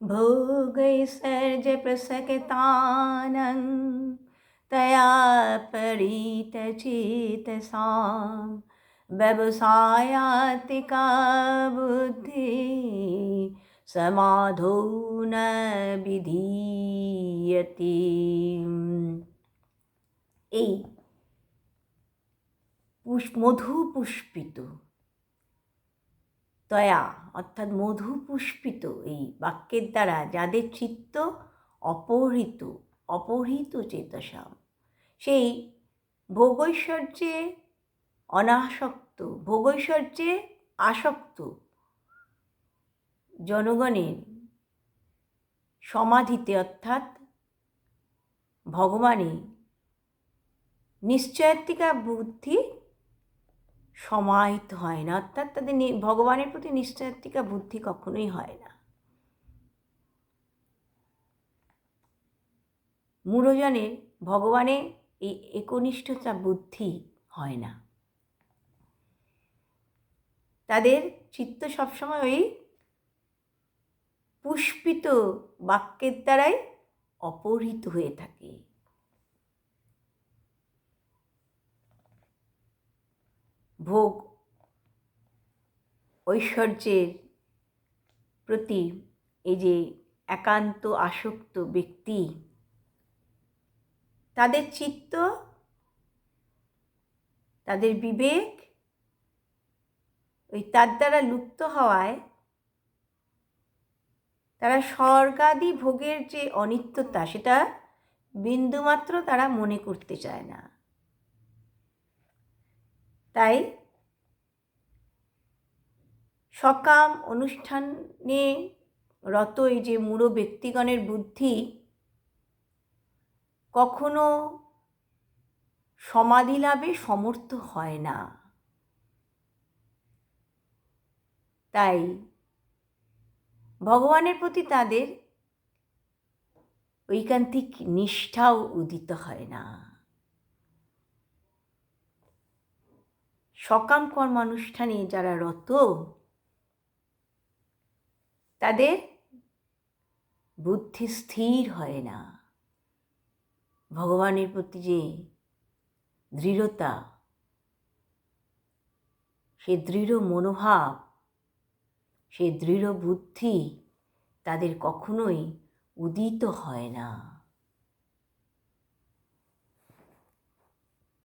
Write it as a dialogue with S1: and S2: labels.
S1: भोगैसर्जप्रसक्तानं तया परीतचेतसां व्यवसायातिका बुद्धिः समाधौ न বিধীয়তি এই পুষ মধু পুষ্পিত তয়া, অর্থাৎ মধু পুষ্পিত এই বাক্যের দ্বারা যাদের চিত্ত অপহৃত অপহৃত চেতসাম, সেই ভোগৈশ্বর্যে অনাসক্ত, ভোগৈশ্বর্যে আসক্ত জনগণের সমাধিতে অর্থাৎ ভগবানে নিশ্চয়াত্মিকা বুদ্ধি সমাহিত হয় না। অর্থাৎ তাদের ভগবানের প্রতি নিশ্চয়াত্মিকা বুদ্ধি কখনোই হয় না। মূঢ়জনের ভগবানে এই একনিষ্ঠতা বুদ্ধি হয় না। তাদের চিত্ত সবসময় ওই পুষ্পিত বাক্যের দ্বারাই অপহৃত হয়ে থাকে। ভোগ ঐশ্বর্যের প্রতি এই যে একান্ত আসক্ত ব্যক্তি, তাদের চিত্ত, তাদের বিবেক ওই তার দ্বারা লুপ্ত হওয়ায় তারা স্বর্গাদি ভোগের যে অনিত্যতা, সেটা বিন্দুমাত্র তারা মনে করতে চায় না। তাই সকাম অনুষ্ঠানে রত এই যে মূঢ় ব্যক্তিগণের বুদ্ধি, কখনো সমাধি লাভে সমর্থ হয় না। তাই ভগবানের প্রতি তাদের ঐকান্তিক নিষ্ঠাও উদিত হয় না। সকাম কর্মানুষ্ঠানে যারা রত তাদের বুদ্ধি স্থির হয় না। ভগবানের প্রতি যে দৃঢ়তা, সে দৃঢ় মনোভাব, সে দৃঢ় বুদ্ধি তাদের কখনোই উদিত হয় না।